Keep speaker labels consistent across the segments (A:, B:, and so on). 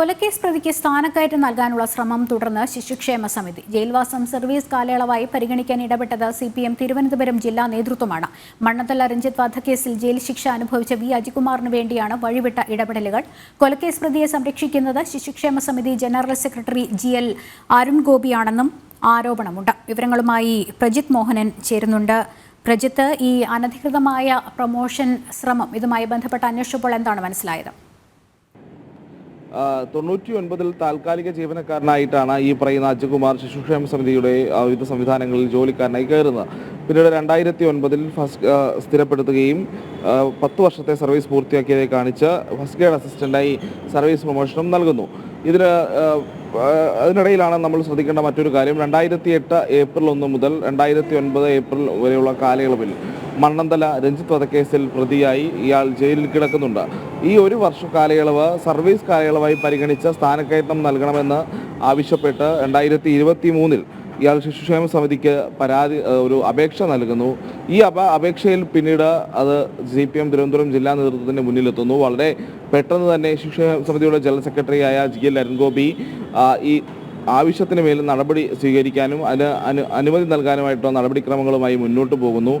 A: കൊലക്കേസ് പ്രതിക്ക് സ്ഥാനക്കയറ്റം നൽകാനുള്ള ശ്രമം തുടർന്ന് ശിശുക്ഷേമ സമിതി. ജയിൽവാസം സർവീസ് കാലയളവായി പരിഗണിക്കാൻ ഇടപെട്ടത് സി പി എം തിരുവനന്തപുരം ജില്ലാ നേതൃത്വമാണ്. മണ്ണത്തല രഞ്ജിത്ത് വധക്കേസിൽ ജയിൽ ശിക്ഷ അനുഭവിച്ച വി. അജികുമാറിന് വേണ്ടിയാണ് വഴിവിട്ട ഇടപെടലുകൾ. കൊലക്കേസ് പ്രതിയെ സംരക്ഷിക്കുന്നത് ശിശുക്ഷേമ സമിതി general secretary G. L. Arun ഗോപിയാണെന്നും ആരോപണമുണ്ട്. വിവരങ്ങളുമായി പ്രജിത് മോഹനൻ ചേരുന്നുണ്ട്. പ്രജിത്ത് ഈ അനധികൃതമായ പ്രൊമോഷൻ ശ്രമം ഇതുമായി ബന്ധപ്പെട്ട് അന്വേഷിച്ചപ്പോൾ എന്താണ് മനസ്സിലായത്?
B: തൊണ്ണൂറ്റി ഒൻപതിൽ താൽക്കാലിക ജീവനക്കാരനായിട്ടാണ് ഈ പറയുന്ന അജകുമാർ ശിശുക്ഷേമ സമിതിയുടെ വിവിധ സംവിധാനങ്ങളിൽ ജോലിക്കാരനായി കയറുന്നത്. പിന്നീട് രണ്ടായിരത്തി ഒൻപതിൽ ഫസ്റ്റ് സ്ഥിരപ്പെടുത്തുകയും പത്ത് വർഷത്തെ സർവീസ് പൂർത്തിയാക്കിയതായി കാണിച്ച് ഫസ്റ്റ് ഗ്രേഡ് അസിസ്റ്റന്റായി സർവീസ് പ്രൊമോഷനും നൽകുന്നു. ഇതിന് അതിനിടയിലാണ് നമ്മൾ ശ്രദ്ധിക്കേണ്ട മറ്റൊരു കാര്യം. രണ്ടായിരത്തി എട്ട് ഏപ്രിൽ ഒന്ന് മുതൽ രണ്ടായിരത്തി ഒൻപത് ഏപ്രിൽ വരെയുള്ള കാലയളവിൽ മണ്ണന്തല രഞ്ജിത്ത് വധക്കേസിൽ പ്രതിയായി ഇയാൾ ജയിലിൽ കിടക്കുന്നുണ്ട്. ഈ ഒരു വർഷ കാലയളവ് സർവീസ് കാലയളവായി പരിഗണിച്ച് സ്ഥാനക്കയറ്റം നൽകണമെന്ന് ആവശ്യപ്പെട്ട് രണ്ടായിരത്തി ഇരുപത്തി മൂന്നിൽ ഇയാൾ ശിശുക്ഷേമ സമിതിക്ക് പരാതി ഒരു അപേക്ഷ നൽകുന്നു. ഈ അപ അപേക്ഷയിൽ പിന്നീട് അത് സി പി എം തിരുവനന്തപുരം ജില്ലാ നേതൃത്വത്തിന്റെ മുന്നിലെത്തുന്നു. വളരെ പെട്ടെന്ന് തന്നെ ശിശുക്ഷേമ സമിതിയുടെ ജനറൽ സെക്രട്ടറിയായ ജി എൽ അരുൺഗോപി ഈ ആവശ്യത്തിന് മേൽ നടപടി സ്വീകരിക്കാനും അതിന് അനു അനുമതി നൽകാനുമായിട്ടുള്ള നടപടിക്രമങ്ങളുമായി മുന്നോട്ട് പോകുന്നു.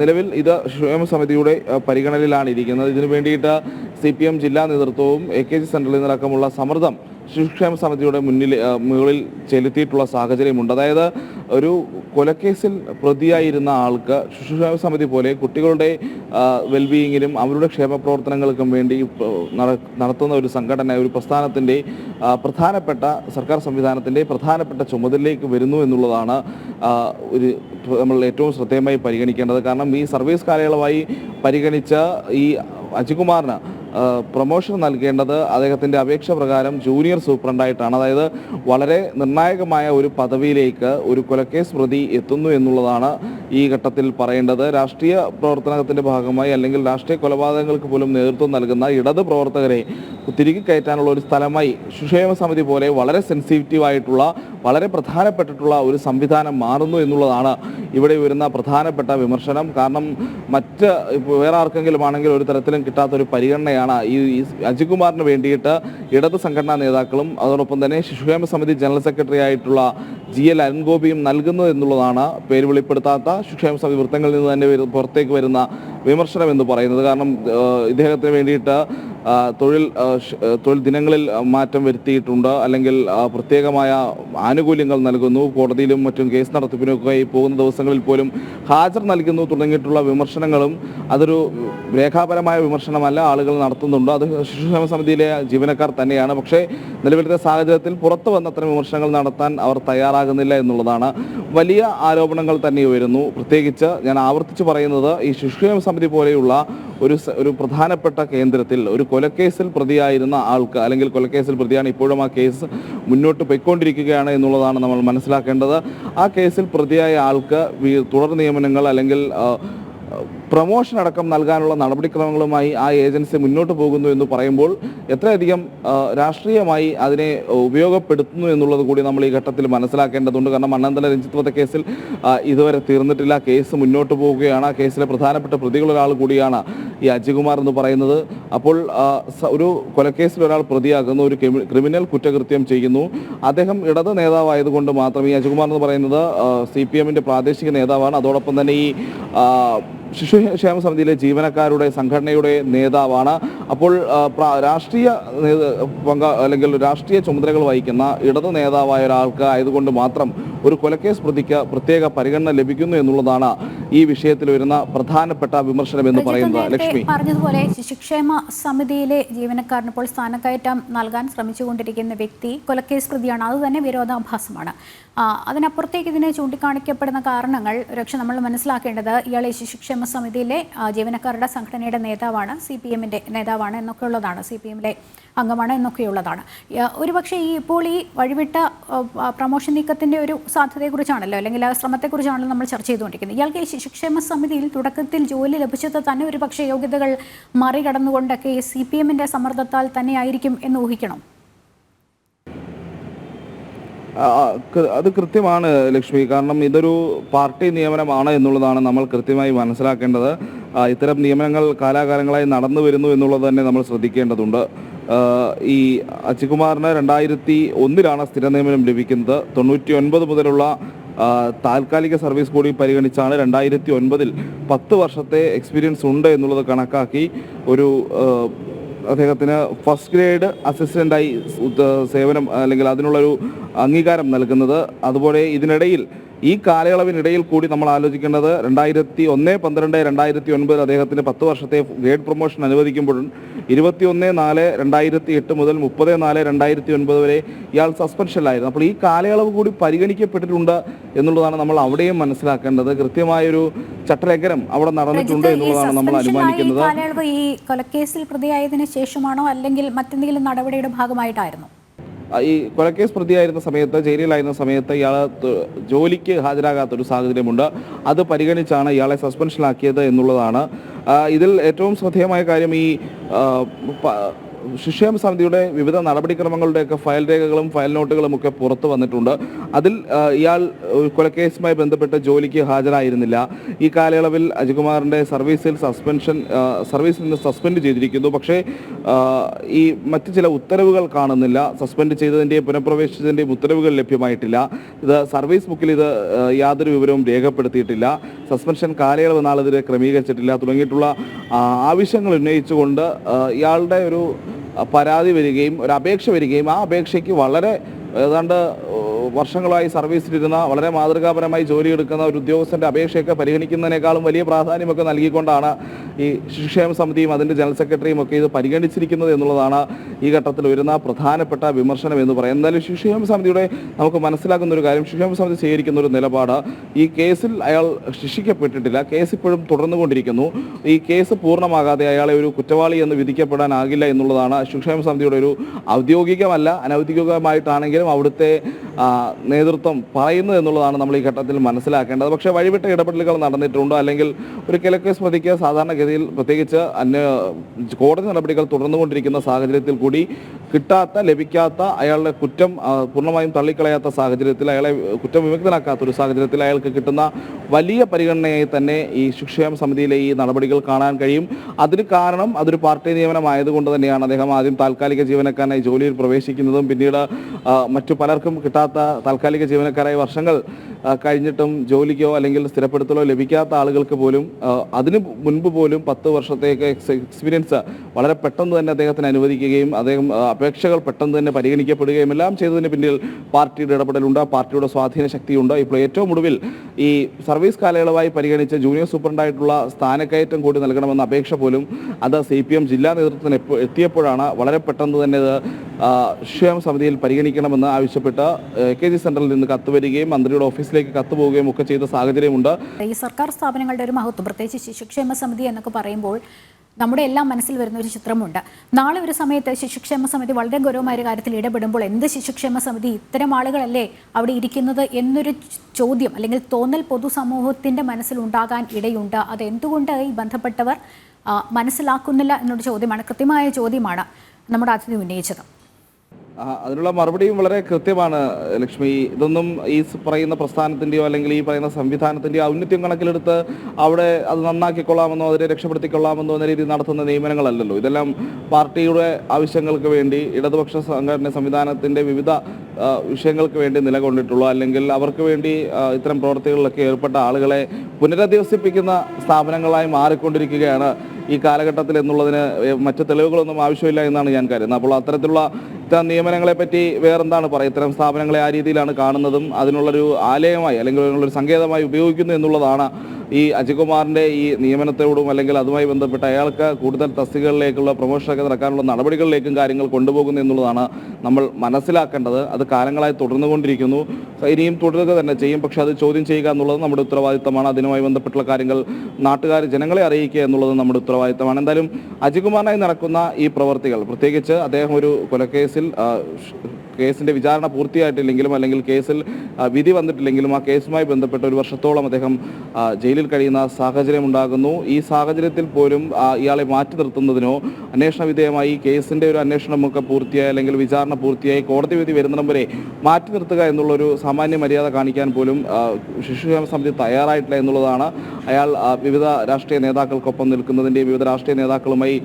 B: നിലവിൽ ഇത് ക്ഷേമ സമിതിയുടെ പരിഗണനയിലാണ് ഇരിക്കുന്നത്. ഇതിനു വേണ്ടിയിട്ട് സി പി എം ജില്ലാ നേതൃത്വവും എ കെ ജി സെൻട്രലിൽ നിന്നടക്കമുള്ള സമ്മർദ്ദം ശിശുക്ഷേമ സമിതിയുടെ മുന്നിൽ മുകളിൽ ചെലുത്തിയിട്ടുള്ള സാഹചര്യമുണ്ട്. അതായത് ഒരു കൊലക്കേസിൽ പ്രതിയായിരുന്ന ആൾക്ക് ശിശുക്ഷേമ സമിതി പോലെ കുട്ടികളുടെ വെൽബീയിങ്ങിനും അവരുടെ ക്ഷേമ പ്രവർത്തനങ്ങൾക്കും വേണ്ടി നടത്തുന്ന ഒരു സംഘടന ഒരു പ്രസ്ഥാനത്തിന്റെ പ്രധാനപ്പെട്ട സർക്കാർ സംവിധാനത്തിന്റെ പ്രധാനപ്പെട്ട ചുമതലയിലേക്ക് വരുന്നു എന്നുള്ളതാണ് ഒരു നമ്മൾ ഏറ്റവും ശ്രദ്ധേയമായി പരിഗണിക്കേണ്ടത്. കാരണം ഈ സർവീസ് കാലയളവായി പരിഗണിച്ച ഈ അജികുമാറിന് പ്രൊമോഷൻ നൽകേണ്ടത് അദ്ദേഹത്തിന്റെ അപേക്ഷ പ്രകാരം ജൂനിയർ സൂപ്രണ്ടായിട്ടാണ് അതായത് വളരെ നിർണായകമായ ഒരു പദവിയിലേക്ക് ഒരു കൊലക്കേസ് പ്രതി എത്തുന്നു എന്നുള്ളതാണ് ഈ ഘട്ടത്തിൽ പറയേണ്ടത് രാഷ്ട്രീയ പ്രവർത്തനത്തിന്റെ ഭാഗമായി അല്ലെങ്കിൽ രാഷ്ട്രീയ കൊലപാതകങ്ങൾക്ക് പോലും നേതൃത്വം നൽകുന്ന ഇടത് പ്രവർത്തകരെ തിരികെ കയറ്റാനുള്ള ഒരു സ്ഥലമായി സുക്ഷേമ സമിതി പോലെ വളരെ സെൻസിറ്റീവ് ആയിട്ടുള്ള വളരെ പ്രധാനപ്പെട്ടിട്ടുള്ള ഒരു സംവിധാനം മാറുന്നു എന്നുള്ളതാണ് ഇവിടെ വരുന്ന പ്രധാനപ്പെട്ട വിമർശനം. കാരണം മറ്റ് വേറെ ആർക്കെങ്കിലും ആണെങ്കിൽ ഒരു തരത്തിലും കിട്ടാത്ത ഒരു പരിഗണനയാണ് ഈ അജികുമാറിന് വേണ്ടിയിട്ട് ഇടത് സംഘടനാ നേതാക്കളും അതോടൊപ്പം തന്നെ ശിശുക്ഷേമ സമിതി ജനറൽ സെക്രട്ടറി ആയിട്ടുള്ള ജി എൽ അരുൺഗോപിയും നൽകുന്നത് എന്നുള്ളതാണ് പേര് വെളിപ്പെടുത്താത്ത ശിക്ഷേമ സമിതി വൃത്തങ്ങളിൽ നിന്ന് തന്നെ പുറത്തേക്ക് വരുന്ന വിമർശനം എന്ന് പറയുന്നത്. കാരണം ഇദ്ദേഹത്തിന് വേണ്ടിയിട്ട് തൊഴിൽ തൊഴിൽ ദിനങ്ങളിൽ മാറ്റം വരുത്തിയിട്ടുണ്ട്. അല്ലെങ്കിൽ പ്രത്യേകമായ ആനുകൂല്യങ്ങൾ നൽകുന്നു. കോടതിയിലും മറ്റും കേസ് നടത്തിപ്പിനൊക്കെ പോകുന്ന ദിവസങ്ങളിൽ പോലും ഹാജർ നൽകുന്നു തുടങ്ങിയിട്ടുള്ള വിമർശനങ്ങളും അതൊരു രേഖാപരമായ വിമർശനമല്ല. ആളുകൾ നടത്തുന്നുണ്ട്. അത് ശിശുക്ഷേമ സമിതിയിലെ ജീവനക്കാർ തന്നെയാണ്. പക്ഷേ നിലവിലത്തെ സാഹചര്യത്തിൽ പുറത്തു വന്ന അത്തരം വിമർശനങ്ങൾ നടത്താൻ അവർ തയ്യാറാകുന്നില്ല എന്നുള്ളതാണ് വലിയ ആരോപണങ്ങൾ തന്നെ ഉയരുന്നു. പ്രത്യേകിച്ച് ഞാൻ ആവർത്തിച്ച് പറയുന്നത് ഈ ശിശുക്ഷേമ സമിതി പോലെയുള്ള ഒരു ഒരു പ്രധാനപ്പെട്ട കേന്ദ്രത്തിൽ ഒരു കൊലക്കേസിൽ പ്രതിയായിരുന്ന ആൾക്ക് അല്ലെങ്കിൽ കൊലക്കേസിൽ പ്രതിയാണ് ഇപ്പോഴും ആ കേസ് മുന്നോട്ട് പോയിക്കൊണ്ടിരിക്കുകയാണ് എന്നുള്ളതാണ് നമ്മൾ മനസ്സിലാക്കേണ്ടത്. ആ കേസിൽ പ്രതിയായ ആൾക്ക് തുടർ നിയമനങ്ങൾ അല്ലെങ്കിൽ പ്രമോഷൻ അടക്കം നൽകാനുള്ള നടപടിക്രമങ്ങളുമായി ആ ഏജൻസി മുന്നോട്ട് പോകുന്നു എന്ന് പറയുമ്പോൾ എത്രയധികം രാഷ്ട്രീയമായി അതിനെ ഉപയോഗപ്പെടുത്തുന്നു എന്നുള്ളത് കൂടി നമ്മൾ ഈ ഘട്ടത്തിൽ മനസ്സിലാക്കേണ്ടതുണ്ട്. കാരണം മണ്ണന്തല രഞ്ജിത് വധക്കേസിൽ ഇതുവരെ തീർന്നിട്ടില്ല. കേസ് മുന്നോട്ട് പോവുകയാണ്. ആ കേസിലെ പ്രധാനപ്പെട്ട പ്രതികളൊരാൾ കൂടിയാണ്. ഈ അജികുമാർ എന്ന് പറയുന്നത്. അപ്പോൾ ഒരു കൊലക്കേസിൽ ഒരാൾ പ്രതിയാകുന്നു ഒരു ക്രിമിനൽ കുറ്റകൃത്യം ചെയ്യുന്നു. അദ്ദേഹം ഇടത് നേതാവായതുകൊണ്ട് മാത്രം ഈ അജികുമാർ എന്ന് പറയുന്നത് സി പി എമ്മിന്റെ പ്രാദേശിക നേതാവാണ്. അതോടൊപ്പം തന്നെ ഈ ശിശുക്ഷേമ സമിതിയിലെ ജീവനക്കാരുടെ സംഘടനയുടെ നേതാവാണ്. അപ്പോൾ രാഷ്ട്രീയ പങ്ക അല്ലെങ്കിൽ രാഷ്ട്രീയ ചുമതലകൾ വഹിക്കുന്ന ഇടതു നേതാവായ ഒരാൾക്ക് ആയതുകൊണ്ട് മാത്രം ഒരു കൊലക്കേസ് പ്രതിക്ക് പ്രത്യേക പരിഗണന ലഭിക്കുന്നു എന്നുള്ളതാണ് ഈ വിഷയത്തിൽ വരുന്ന പ്രധാനപ്പെട്ട വിമർശനം എന്ന് പറയുന്നത്. ലക്ഷ്മി.
A: പറഞ്ഞതുപോലെ ശിശുക്ഷേമ സമിതിയിലെ ജീവനക്കാരന് ഇപ്പോൾ സ്ഥാനക്കയറ്റം നൽകാൻ ശ്രമിച്ചുകൊണ്ടിരിക്കുന്ന വ്യക്തി കൊലക്കേസ് പ്രതിയാണ്. അത് തന്നെ വിരോധാഭാസമാണ്. അതിനപ്പുറത്തേക്ക് ഇതിനെ ചൂണ്ടിക്കാണിക്കപ്പെടുന്ന കാരണങ്ങൾ രക്ഷ നമ്മൾ മനസ്സിലാക്കേണ്ടത് ഇയാളെ ശിശുക്ഷേമ സമിതിയിലെ ജീവനക്കാരുടെ സംഘടനയുടെ നേതാവാണ് സി പി എമ്മിന്റെ നേതാവാണ് എന്നൊക്കെ ഉള്ളതാണ് സി പി എമ്മിലെ അംഗമാണ് എന്നൊക്കെയുള്ളതാണ്. ഒരുപക്ഷെ ഈ ഇപ്പോൾ ഈ വഴിവിട്ട പ്രമോഷൻ നീക്കത്തിന്റെ ഒരു സാധ്യതയെക്കുറിച്ചാണല്ലോ അല്ലെങ്കിൽ ആ ശ്രമത്തെക്കുറിച്ചാണല്ലോ നമ്മൾ ചർച്ച ചെയ്തുകൊണ്ടിരിക്കുന്നത്. ഇയാൾക്ക് ഈ ശിശുക്ഷേമ സമിതിയിൽ തുടക്കത്തിൽ ജോലി ലഭിച്ചത് തന്നെ ഒരുപക്ഷെ യോഗ്യതകൾ മറികടന്നുകൊണ്ടൊക്കെ ഈ സി പി എമ്മിന്റെ സമ്മർദ്ദത്താൽ തന്നെയായിരിക്കും എന്ന് ഊഹിക്കണം?
B: അത് കൃത്യമാണ് ലക്ഷ്മി. കാരണം ഇതൊരു പാർട്ടി നിയമനമാണ് എന്നുള്ളതാണ് നമ്മൾ കൃത്യമായി മനസ്സിലാക്കേണ്ടത്. ഇത്തരം നിയമനങ്ങൾ കാലാകാലങ്ങളായി നടന്നു വരുന്നു എന്നുള്ളത് തന്നെ നമ്മൾ ശ്രദ്ധിക്കേണ്ടതുണ്ട്. ഈ അച്ചുകുമാറിന് രണ്ടായിരത്തി ഒന്നിലാണ് സ്ഥിര നിയമനം ലഭിക്കുന്നത്. തൊണ്ണൂറ്റി ഒൻപത് മുതലുള്ള താൽക്കാലിക സർവീസ് കൂടി പരിഗണിച്ചാണ് രണ്ടായിരത്തി ഒൻപതിൽ പത്ത് വർഷത്തെ എക്സ്പീരിയൻസ് ഉണ്ട് എന്നുള്ളത് കണക്കാക്കി ഒരു അദ്ദേഹത്തിന് ഫസ്റ്റ് ഗ്രേഡ് അസിസ്റ്റന്റായി സേവനം അല്ലെങ്കിൽ അതിനുള്ളൊരു അംഗീകാരം നൽകുന്നത്. അതുപോലെ ഇതിനിടയിൽ ഈ കാലയളവിനിടയിൽ കൂടി നമ്മൾ ആലോചിക്കേണ്ടത് രണ്ടായിരത്തി ഒന്ന് പന്ത്രണ്ട് രണ്ടായിരത്തി ഒൻപതിൽ അദ്ദേഹത്തിന് പത്ത് വർഷത്തെ ഗ്രേഡ് പ്രൊമോഷൻ അനുവദിക്കുമ്പോഴും ഇരുപത്തി ഒന്ന് നാല് രണ്ടായിരത്തി എട്ട് മുതൽ മുപ്പത് നാല് രണ്ടായിരത്തി ഒൻപത് വരെ ഇയാൾ സസ്പെൻഷനിലായിരുന്നു. അപ്പോൾ ഈ കാലയളവ് കൂടി പരിഗണിക്കപ്പെട്ടിട്ടുണ്ട് എന്നുള്ളതാണ് നമ്മൾ അവിടെയും മനസ്സിലാക്കേണ്ടത്. കൃത്യമായൊരു ചട്ടലംഘനം അവിടെ നടന്നിട്ടുണ്ട് എന്നുള്ളതാണ് നമ്മൾ അനുമാനിക്കുന്നത്.
A: കാലയളവ് ഈ കൊലക്കേസിൽ പ്രതിയായതിനു ശേഷമാണോ അല്ലെങ്കിൽ മറ്റെന്തെങ്കിലും നടപടിയുടെ ഭാഗമായിട്ടായിരുന്നു?
B: ഈ കൊലക്കേസ് പ്രതിയായിരുന്ന സമയത്ത് ജയിലിലായിരുന്ന സമയത്ത് ഇയാൾ ജോലിക്ക് ഹാജരാകാത്തൊരു സാഹചര്യമുണ്ട്. അത് പരിഗണിച്ചാണ് ഇയാളെ സസ്പെൻഷനിലാക്കിയത് എന്നുള്ളതാണ് ഇതിൽ ഏറ്റവും ശ്രദ്ധേയമായ കാര്യം ഈ ആ, പ- ശിക്ഷാം സമിതിയുടെ വിവിധ നടപടിക്രമങ്ങളുടെയൊക്കെ ഫയൽ രേഖകളും ഫയൽ നോട്ടുകളും ഒക്കെ പുറത്തു വന്നിട്ടുണ്ട്. അതിൽ ഇയാൾ കൊലക്കേസുമായി ബന്ധപ്പെട്ട് ജോലിക്ക് ഹാജരായിരുന്നില്ല. ഈ കാലയളവിൽ അജികുമാറിന്റെ സർവീസിൽ സസ്പെൻഷൻ സർവീസിൽ നിന്ന് സസ്പെൻഡ് ചെയ്തിരിക്കുന്നു. പക്ഷേ ഈ മറ്റ് ചില ഉത്തരവുകൾ കാണുന്നില്ല. സസ്പെൻഡ് ചെയ്തതിന്റെയും പുനഃപ്രവേശിച്ചതിന്റെയും ഉത്തരവുകൾ ലഭ്യമായിട്ടില്ല. ഇത് സർവീസ് ബുക്കിൽ ഇത് യാതൊരു വിവരവും രേഖപ്പെടുത്തിയിട്ടില്ല. സസ്പെൻഷൻ കാലയളവ് നാളെതിരെ ക്രമീകരിച്ചിട്ടില്ല. തുടങ്ങിയിട്ടുള്ള ആവശ്യങ്ങൾ ഉന്നയിച്ചുകൊണ്ട് ഇയാളുടെ ഒരു പരാതി വരികയും ഒരു അപേക്ഷ വരികയും ആ അപേക്ഷയ്ക്ക് വളരെ ഏതാണ്ട് വർഷങ്ങളായി സർവീസിലിരുന്ന വളരെ മാതൃകാപരമായി ജോലിയെടുക്കുന്ന ഒരു ഉദ്യോഗസ്ഥന്റെ അപേക്ഷയൊക്കെ പരിഗണിക്കുന്നതിനേക്കാളും വലിയ പ്രാധാന്യമൊക്കെ നൽകിക്കൊണ്ടാണ് ഈ ശിശുക്ഷേമ സമിതിയും അതിന്റെ ജനറൽ സെക്രട്ടറിയും ഒക്കെ ഇത് പരിഗണിച്ചിരിക്കുന്നത് എന്നുള്ളതാണ് ഈ ഘട്ടത്തിൽ വരുന്ന പ്രധാനപ്പെട്ട വിമർശനം എന്ന് പറയാം എന്തായാലും ശിശുക്ഷേമ സമിതിയുടെ നമുക്ക് മനസ്സിലാക്കുന്ന ഒരു കാര്യം ശിക്ഷേമ സമിതി സ്വീകരിക്കുന്ന ഒരു നിലപാട് ഈ കേസിൽ അയാൾ ശിക്ഷിക്കപ്പെട്ടിട്ടില്ല കേസ് ഇപ്പോഴും തുടർന്നുകൊണ്ടിരിക്കുന്നു. ഈ കേസ് പൂർണമാകാതെ അയാളെ ഒരു കുറ്റവാളി എന്ന് വിധിക്കപ്പെടാനാകില്ല എന്നുള്ളതാണ് ശിക്ഷേമ സമിതിയുടെ ഒരു ഔദ്യോഗികമല്ല അനൗദ്യോഗികമായിട്ടാണെങ്കിലും അവിടുത്തെ നേതൃത്വം പറയുന്നത് എന്നുള്ളതാണ് നമ്മൾ ഈ ഘട്ടത്തിൽ മനസ്സിലാക്കേണ്ടത്. പക്ഷേ വഴിവിട്ട ഇടപെടലുകൾ നടന്നിട്ടുണ്ടോ? അല്ലെങ്കിൽ ഒരു കിഴക്കൻ പ്രതിക്ക് സാധാരണഗതിയിൽ പ്രത്യേകിച്ച് അന്യ കോടതി നടപടികൾ തുടർന്നുകൊണ്ടിരിക്കുന്ന സാഹചര്യത്തിൽ കൂടി കിട്ടാത്ത ലഭിക്കാത്ത അയാളുടെ കുറ്റം പൂർണമായും തള്ളിക്കളയാത്ത സാഹചര്യത്തിൽ അയാളെ കുറ്റം വിമുക്തനാക്കാത്ത ഒരു സാഹചര്യത്തിൽ അയാൾക്ക് കിട്ടുന്ന വലിയ പരിഗണനയായി തന്നെ ഈ ശിക്ഷേമ സമിതിയിലെ ഈ നടപടികൾ കാണാൻ കഴിയും. അതിന് കാരണം അതൊരു പാർട്ടി നിയമനമായതുകൊണ്ട് തന്നെയാണ്. അദ്ദേഹം ആദ്യം താൽക്കാലിക ജീവനക്കാരനായി ജോലിയിൽ പ്രവേശിക്കുന്നതും പിന്നീട് മറ്റു പലർക്കും കിട്ടാത്ത താൽക്കാലിക ജീവനക്കാരായി വർഷങ്ങൾ കഴിഞ്ഞിട്ടും ജോലിക്കോ അല്ലെങ്കിൽ സ്ഥിരപ്പെടുത്തലോ ലഭിക്കാത്ത ആളുകൾക്ക് പോലും അതിന് മുൻപ് പോലും പത്ത് വർഷത്തേക്ക് എക്സ്പീരിയൻസ് വളരെ പെട്ടെന്ന് തന്നെ അദ്ദേഹത്തിന് അനുവദിക്കുകയും അദ്ദേഹം അപേക്ഷകൾ പെട്ടെന്ന് തന്നെ പരിഗണിക്കപ്പെടുകയും എല്ലാം ചെയ്തതിന് പിന്നിൽ പാർട്ടിയുടെ ഇടപെടലുണ്ട്. പാർട്ടിയുടെ സ്വാധീന ശക്തിയുണ്ട്. ഇപ്പോൾ ഏറ്റവും ഒടുവിൽ ഈ സർവീസ് കാലയളവായി പരിഗണിച്ച് ജൂനിയർ സൂപ്രണ്ടായിട്ടുള്ള സ്ഥാനക്കയറ്റം കൂടി നൽകണമെന്ന അപേക്ഷ പോലും അത് സി പി എം ജില്ലാ നേതൃത്വത്തിന് എത്തിയപ്പോഴാണ് വളരെ പെട്ടെന്ന് തന്നെ ഇത് ക്ഷേമ സമിതിയിൽ പരിഗണിക്കണമെന്ന് ആവശ്യപ്പെട്ട് എ കെ ജി സെന്ററിൽ നിന്ന് കത്ത് വരികയും മന്ത്രിയുടെ ഓഫീസിലേക്ക് കത്ത് പോവുകയും ഒക്കെ ചെയ്ത സാഹചര്യമുണ്ട്.
A: ഈ സർക്കാർ സ്ഥാപനങ്ങളുടെ ഒരു മഹത്വം പ്രത്യേകിച്ച് ശിശുക്ഷേമ സമിതി എന്നൊക്കെ പറയുമ്പോൾ നമ്മുടെ എല്ലാം മനസ്സിൽ വരുന്ന ഒരു ചിത്രമുണ്ട്. നാളെ ഒരു സമയത്ത് ശിശുക്ഷേമ സമിതി വളരെ ഗൗരവമായ ഒരു കാര്യത്തിൽ ഇടപെടുമ്പോൾ എന്ത് ശിശുക്ഷേമ സമിതി ഇത്തരം ആളുകളല്ലേ അവിടെ ഇരിക്കുന്നത് എന്നൊരു ചോദ്യം അല്ലെങ്കിൽ തോന്നൽ പൊതുസമൂഹത്തിന്റെ മനസ്സിൽ ഉണ്ടാകാൻ ഇടയുണ്ട്. അത് എന്തുകൊണ്ട് ഈ ബന്ധപ്പെട്ടവർ മനസ്സിലാക്കുന്നില്ല എന്നൊരു ചോദ്യമാണ് കൃത്യമായ ചോദ്യമാണ് നമ്മുടെ അതിഥി ഉന്നയിച്ചത്.
B: അതിനുള്ള മറുപടിയും വളരെ കൃത്യമാണ് ലക്ഷ്മി. ഇതൊന്നും ഈ പറയുന്ന പ്രസ്ഥാനത്തിന്റെയോ അല്ലെങ്കിൽ ഈ പറയുന്ന സംവിധാനത്തിന്റെയോ ഔന്നത്യം കണക്കിലെടുത്ത് അവിടെ അത് നന്നാക്കിക്കൊള്ളാമെന്നോ അതിനെ രക്ഷപ്പെടുത്തിക്കൊള്ളാമെന്നോ എന്ന രീതിയിൽ നടത്തുന്ന നിയമനങ്ങളല്ലല്ലോ. ഇതെല്ലാം പാർട്ടിയുടെ ആവശ്യങ്ങൾക്ക് വേണ്ടി ഇടതുപക്ഷ സംഘടന സംവിധാനത്തിന്റെ വിവിധ വിഷയങ്ങൾക്ക് വേണ്ടി നിലകൊണ്ടിട്ടുള്ളൂ അല്ലെങ്കിൽ അവർക്ക് വേണ്ടി ഇത്തരം പ്രവർത്തികളിലൊക്കെ ഏർപ്പെട്ട ആളുകളെ പുനരധിവസിപ്പിക്കുന്ന സ്ഥാപനങ്ങളായി മാറിക്കൊണ്ടിരിക്കുകയാണ് ഈ കാലഘട്ടത്തിൽ എന്നുള്ളതിന് മറ്റു തെളിവുകളൊന്നും ആവശ്യമില്ല എന്നാണ് ഞാൻ കരുതുന്നത്. അപ്പോൾ അത്തരത്തിലുള്ള ഇത്തരം നിയമനങ്ങളെ പറ്റി വേറെന്താണ് പറയുക? ഇത്തരം സ്ഥാപനങ്ങളെ ആ രീതിയിലാണ് കാണുന്നതും അതിനുള്ളൊരു ആലയമായി അല്ലെങ്കിൽ അതിനുള്ളൊരു സങ്കേതമായി ഉപയോഗിക്കുന്നു എന്നുള്ളതാണ് ഈ അജികുമാറിന്റെ ഈ നിയമനത്തോടും അല്ലെങ്കിൽ അതുമായി ബന്ധപ്പെട്ട അയാൾക്ക് കൂടുതൽ തസ്തികകളിലേക്കുള്ള പ്രൊമോഷനൊക്കെ നടക്കാനുള്ള നടപടികളിലേക്കും കാര്യങ്ങൾ കൊണ്ടുപോകുന്നു എന്നുള്ളതാണ് നമ്മൾ മനസ്സിലാക്കേണ്ടത്. അത് കാലങ്ങളായി തുടർന്നുകൊണ്ടിരിക്കുന്നു. ഇനിയും തുടരുക തന്നെ ചെയ്യും. പക്ഷേ അത് ചോദ്യം ചെയ്യുക എന്നുള്ളത് നമ്മുടെ ഉത്തരവാദിത്തമാണ്. അതിനുമായി ബന്ധപ്പെട്ടുള്ള കാര്യങ്ങൾ നാട്ടുകാർ ജനങ്ങളെ അറിയിക്കുക എന്നുള്ളത് നമ്മുടെ ഉത്തരവാദിത്തമാണ്. എന്തായാലും അജികുമാറിനായി നടക്കുന്ന ഈ പ്രവർത്തികൾ പ്രത്യേകിച്ച് അദ്ദേഹം ഒരു കൊലക്കേസിൽ കേസിന്റെ വിചാരണ പൂർത്തിയായിട്ടില്ലെങ്കിലും അല്ലെങ്കിൽ കേസിൽ വിധി വന്നിട്ടില്ലെങ്കിലും ആ കേസുമായി ബന്ധപ്പെട്ട് ഒരു വർഷത്തോളം അദ്ദേഹം ജയിലിൽ കഴിയുന്ന സാഹചര്യം ഉണ്ടാകുന്നു. ഈ സാഹചര്യത്തിൽ പോലും ഇയാളെ മാറ്റി നിർത്തുന്നതിനോ അന്വേഷണ വിധേയമായി കേസിന്റെ ഒരു അന്വേഷണമൊക്കെ പൂർത്തിയായി അല്ലെങ്കിൽ വിചാരണ പൂർത്തിയായി കോടതി വിധി വരുന്നിടം വരെ മാറ്റി നിർത്തുക എന്നുള്ള ഒരു സാമാന്യ മര്യാദ കാണിക്കാൻ പോലും ശിശുക്ഷേമ സമിതി തയ്യാറായിട്ടില്ല എന്നുള്ളതാണ് അയാൾ വിവിധ രാഷ്ട്രീയ നേതാക്കൾക്കൊപ്പം നിൽക്കുന്നതിന്റെയും വിവിധ രാഷ്ട്രീയ നേതാക്കളുമായി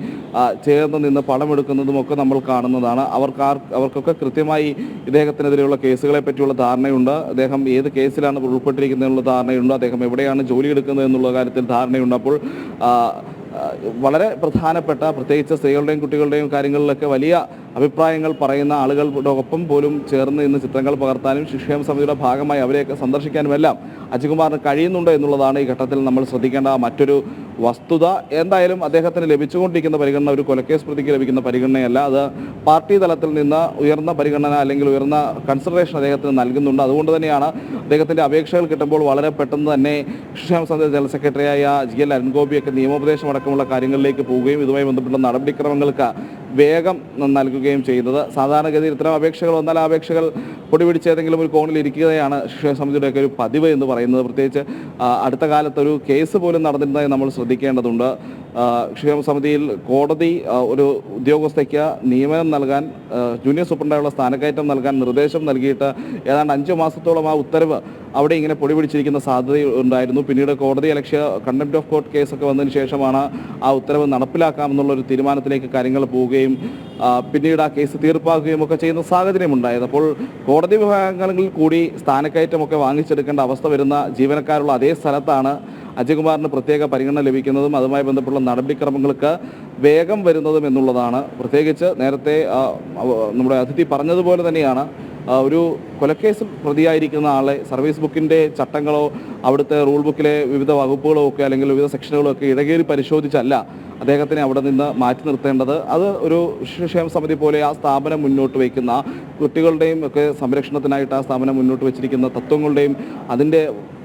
B: ചേർന്ന് നിന്ന് പണമെടുക്കുന്നതും ഒക്കെ നമ്മൾ കാണുന്നതാണ്. അവർക്ക് ആർ അവർക്കൊക്കെ കൃത്യമായി ഇദ്ദേഹത്തിനെതിരെയുള്ള കേസുകളെ പറ്റിയുള്ള ധാരണയുണ്ട്. അദ്ദേഹം ഏത് കേസിലാണ് ഉൾപ്പെട്ടിരിക്കുന്നതിനുള്ള ധാരണയുണ്ട്. അദ്ദേഹം എവിടെയാണ് ജോലി എടുക്കുന്നത് എന്നുള്ള കാര്യത്തിൽ ധാരണയുണ്ട്. അപ്പോൾ വളരെ പ്രധാനപ്പെട്ട പ്രത്യേകിച്ച് സ്ത്രീകളുടെയും കുട്ടികളുടെയും കാര്യങ്ങളിലൊക്കെ വലിയ അഭിപ്രായങ്ങൾ പറയുന്ന ആളുകളോടൊപ്പം പോലും ചേർന്ന് ഇന്ന് ചിത്രങ്ങൾ പകർത്താനും ശിക്ഷേമ സമിതിയുടെ ഭാഗമായി അവരെയൊക്കെ സന്ദർശിക്കാനും എല്ലാം അജികുമാറിന് കഴിയുന്നുണ്ട് എന്നുള്ളതാണ് ഈ ഘട്ടത്തിൽ നമ്മൾ ശ്രദ്ധിക്കേണ്ട മറ്റൊരു വസ്തുത. എന്തായാലും അദ്ദേഹത്തിന് ലഭിച്ചുകൊണ്ടിരിക്കുന്ന പരിഗണന ഒരു കൊലക്കേസ് പ്രതിക്ക് ലഭിക്കുന്ന പരിഗണനയല്ല. അത് പാർട്ടി തലത്തിൽ നിന്ന് ഉയർന്ന പരിഗണന അല്ലെങ്കിൽ ഉയർന്ന കൺസിഡറേഷൻ അദ്ദേഹത്തിന് നൽകുന്നുണ്ട്. അതുകൊണ്ട് തന്നെയാണ് അദ്ദേഹത്തിന്റെ അപേക്ഷകൾ കിട്ടുമ്പോൾ വളരെ പെട്ടെന്ന് തന്നെ ശിക്ഷാമ സമിതി ജനറൽ സെക്രട്ടറിയായ ജി എൽ അരുൺഗോപിയൊക്കെ നിയമോപദേശം അടക്കമുള്ള കാര്യങ്ങളിലേക്ക് പോവുകയും ഇതുമായി ബന്ധപ്പെട്ട നടപടിക്രമങ്ങൾക്ക് വേഗം നൽകുകയും ചെയ്യുന്നത് സാധാരണഗതിയിൽ ഇത്തരം അപേക്ഷകൾ വന്നാൽ അപേക്ഷകൾ പൊടി പിടിച്ച് ഏതെങ്കിലും ഒരു കോണിൽ ഇരിക്കുകയാണ് ശിക്ഷാ സമിതിയുടെയൊക്കെ ഒരു പതിവ് എന്ന് പറയുന്നത്. പ്രത്യേകിച്ച് അടുത്ത കാലത്ത് ഒരു കേസ് പോലും നടന്നിരുന്നതായി നമ്മൾ ശ്രദ്ധിക്കേണ്ടതുണ്ട്. ക്ഷേമ സമിതിയിൽ കോടതി ഒരു ഉദ്യോഗസ്ഥയ്ക്ക് നിയമനം നൽകാൻ ജൂനിയർ സൂപ്രണ്ടായുള്ള സ്ഥാനക്കയറ്റം നൽകാൻ നിർദ്ദേശം നൽകിയിട്ട് ഏതാണ്ട് അഞ്ച് മാസത്തോളം ആ ഉത്തരവ് അവിടെ ഇങ്ങനെ പൊടി പിടിച്ചിരിക്കുന്ന സാധ്യത ഉണ്ടായിരുന്നു. പിന്നീട് കോടതി അലക്ഷ്യ കണ്ടംപ്റ്റ് ഓഫ് കോർട്ട് കേസൊക്കെ വന്നതിന് ശേഷമാണ് ആ ഉത്തരവ് നടപ്പിലാക്കാമെന്നുള്ള ഒരു തീരുമാനത്തിലേക്ക് കാര്യങ്ങൾ പോവുകയും ആ, പിന്നീട് ആ കേസ് തീർപ്പാക്കുകയും ഒക്കെ ചെയ്യുന്ന സാഹചര്യം ഉണ്ടായത് അപ്പോൾ കോടതി വിഭാഗങ്ങളിൽ കൂടി സ്ഥാനക്കയറ്റമൊക്കെ വാങ്ങിച്ചെടുക്കേണ്ട അവസ്ഥ വരുന്ന ജീവനക്കാരുള്ള അതേ സ്ഥലത്താണ് അജയ്കുമാറിന് പ്രത്യേക പരിഗണന ലഭിക്കുന്നതും അതുമായി ബന്ധപ്പെട്ടുള്ള നടപടിക്രമങ്ങൾക്ക് വേഗം വരുന്നതും എന്നുള്ളതാണ്. പ്രത്യേകിച്ച് നേരത്തെ നമ്മുടെ അതിഥി പറഞ്ഞതുപോലെ തന്നെയാണ് ഒരു കൊലക്കേസിൽ പ്രതിയായിരിക്കുന്ന ആളെ സർവീസ് ബുക്കിന്റെ ചട്ടങ്ങളോ അവിടുത്തെ റൂൾ ബുക്കിലെ വിവിധ വകുപ്പുകളോ ഒക്കെ അല്ലെങ്കിൽ വിവിധ സെക്ഷനുകളോ ഒക്കെ ഇടകേറി പരിശോധിച്ചല്ല അദ്ദേഹത്തിനെ അവിടെ നിന്ന് മാറ്റി നിർത്തേണ്ടത്. അത് ഒരു ശിശുക്ഷേമ സമിതി പോലെ ആ സ്ഥാപനം മുന്നോട്ട് വയ്ക്കുന്ന കുട്ടികളുടെയും ഒക്കെ സംരക്ഷണത്തിനായിട്ട് ആ സ്ഥാപനം മുന്നോട്ട് വെച്ചിരിക്കുന്ന തത്വങ്ങളുടെയും അതിന്റെ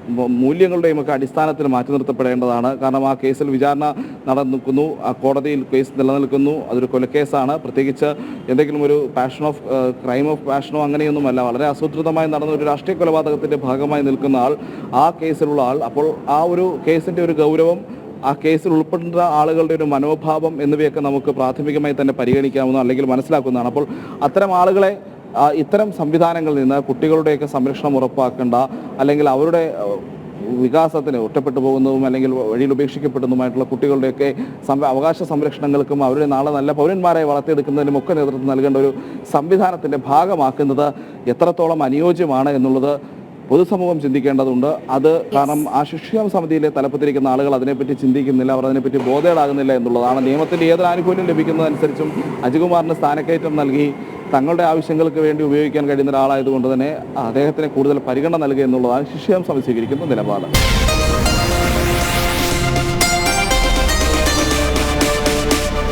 B: മൂല്യങ്ങളുടെയും ഒക്കെ അടിസ്ഥാനത്തിൽ മാറ്റി നിർത്തപ്പെടേണ്ടതാണ്. കാരണം ആ കേസിൽ വിചാരണ നടന്നിരിക്കുന്നു. ആ കോടതിയിൽ കേസ് നിലനിൽക്കുന്നു. അതൊരു കൊലക്കേസാണ്. പ്രത്യേകിച്ച് എന്തെങ്കിലും ഒരു പാഷൻ ഓഫ് ക്രൈം ഓഫ് പാഷനോ അങ്ങനെയൊന്നുമല്ല. വളരെ ആസൂത്രിതമായി നടന്ന ഒരു രാഷ്ട്രീയ കൊലപാതകത്തിന്റെ ഭാഗമായി നിൽക്കുന്ന ആൾ ആ കേസിലുള്ള ആൾ. അപ്പോൾ ആ ഒരു കേസിന്റെ ഒരു ഗൗരവം ആ കേസിൽ ഉൾപ്പെടുന്ന ആളുകളുടെ ഒരു മനോഭാവം എന്നിവയൊക്കെ നമുക്ക് പ്രാഥമികമായി തന്നെ പരിഗണിക്കാവുന്ന അല്ലെങ്കിൽ മനസ്സിലാക്കുന്നതാണ്. അപ്പോൾ അത്തരം ആളുകളെ ഇത്തരം സംവിധാനങ്ങളിൽ നിന്ന് കുട്ടികളുടെയൊക്കെ സംരക്ഷണം ഉറപ്പാക്കേണ്ട അല്ലെങ്കിൽ അവരുടെ വികാസത്തിന് ഒറ്റപ്പെട്ടു പോകുന്നതും അല്ലെങ്കിൽ വഴിയിൽ ഉപേക്ഷിക്കപ്പെടുന്നതുമായിട്ടുള്ള കുട്ടികളുടെയൊക്കെ അവകാശ സംരക്ഷണങ്ങൾക്കും അവരുടെ നാളെ നല്ല പൗരന്മാരെ വളർത്തിയെടുക്കുന്നതിനും ഒക്കെ നേതൃത്വം നൽകേണ്ട ഒരു സംവിധാനത്തിന്റെ ഭാഗമാക്കുന്നത് എത്രത്തോളം അനുയോജ്യമാണ് എന്നുള്ളത് പൊതുസമൂഹം ചിന്തിക്കേണ്ടതുണ്ട്. അത് കാരണം ആ ശിക്ഷാ സമിതിയിലെ തലപ്പത്തിരിക്കുന്ന ആളുകൾ അതിനെപ്പറ്റി ചിന്തിക്കുന്നില്ല അവർ അതിനെപ്പറ്റി ബോധേടാകുന്നില്ല എന്നുള്ളതാണ്. നിയമത്തിന്റെ ഏതൊരു ആനുകൂല്യം ലഭിക്കുന്നതനുസരിച്ചും അജികുമാറിന് സ്ഥാനക്കയറ്റം നൽകി തങ്ങളുടെ ആവശ്യങ്ങൾക്ക് വേണ്ടി ഉപയോഗിക്കാൻ കഴിയുന്ന ഒരാളായതുകൊണ്ട് തന്നെ അദ്ദേഹത്തിന് കൂടുതൽ പരിഗണന നൽകുക എന്നുള്ളതാണ് ശിഷ്യം സമിതി സ്വീകരിക്കുന്ന നിലപാട്.